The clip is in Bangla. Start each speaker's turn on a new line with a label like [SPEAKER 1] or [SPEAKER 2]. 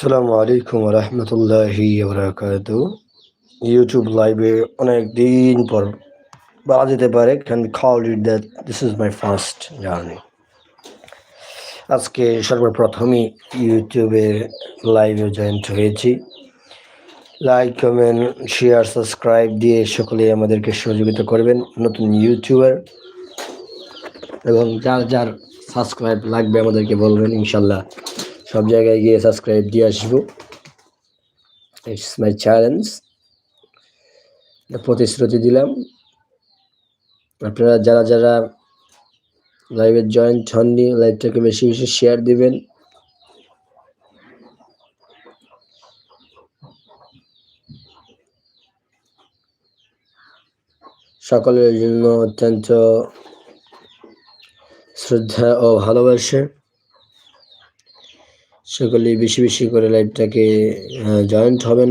[SPEAKER 1] আসসালামু আলাইকুম রহমতুল্লাহি বরাকাত ইউটিউব লাইভে অনেক দিন পর বলা যেতে পারে। Can call it that this is my first journey আজকে সর্বপ্রথমই ইউটিউবে লাইভে জয়েন্ট হয়েছি। লাইক কমেন্ট শেয়ার সাবস্ক্রাইব দিয়ে সকলে আমাদেরকে সহযোগিতা করবেন নতুন ইউটিউবার এবং যার যার সাবস্ক্রাইব লাগবে আমাদেরকে বলবেন ইনশাল্লাহ সব জায়গায় গিয়ে সাবস্ক্রাইব দিয়ে আসব। ইটস মাই চ্যালেঞ্জ প্রতিশ্রুতি দিলাম। আপনারা যারা যারা লাইভে জয়েন্ট হননি লাইভটাকে বেশি বেশি শেয়ার দিবেন। সকলের জন্য অত্যন্ত শ্রদ্ধা ও ভালোবাসে। সকলে বেশি বেশি করে লাইভটাকে জয়েন্ট হবেন